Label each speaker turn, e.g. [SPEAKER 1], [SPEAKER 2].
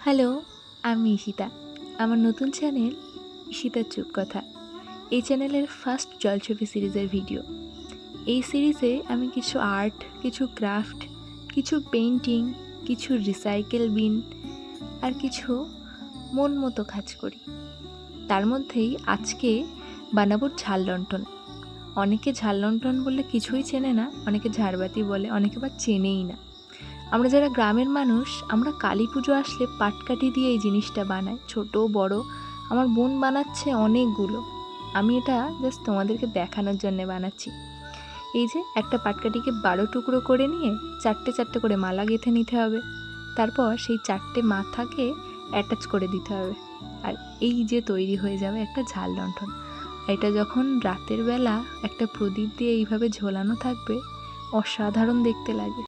[SPEAKER 1] Hello, আমি ঈশিতা। আমার নতুন চ্যানেল ঈশিতার চুপ কথা। এই চ্যানেলের ফার্স্ট জলছবি সিরিজের ভিডিও এই সিরিজে আমি কিছু আর্ট কিছু ক্রাফট কিছু পেন্টিং কিছু রিসাইকেল বিন আর কিছু মন মতো কাজ করি। তার মধ্যেই আজকে বানাবো ঝাল লণ্ঠন। অনেকে ঝাল লণ্ঠন বললে কিছুই চেনে না, অনেকে ঝাড়বাতি বলে, অনেকে বা চেনেই না। আমরা যারা গ্রামের মানুষ, আমরা কালী পুজো আসলে পাটকাঠি দিয়ে এই জিনিসটা বানাই, ছোট, বড়। আমার বোন বানাচ্ছে অনেকগুলো। আমি এটা জাস্ট তোমাদেরকে দেখানোর জন্য বানাচ্ছি। এই যে একটা পাটকাঠিকে বারো টুকরো করে নিয়ে চারটে চারটে করে মালা গেঁথে নিতে হবে। তারপর সেই চারটে মাথাকে অ্যাটাচ করে দিতে হবে। আর এই যে তৈরি হয়ে যাবে একটা ঝাল লণ্ঠন। এটা যখন রাতের বেলা একটা প্রদীপ দিয়ে এইভাবে ঝোলানো থাকবে, অসাধারণ দেখতে লাগে।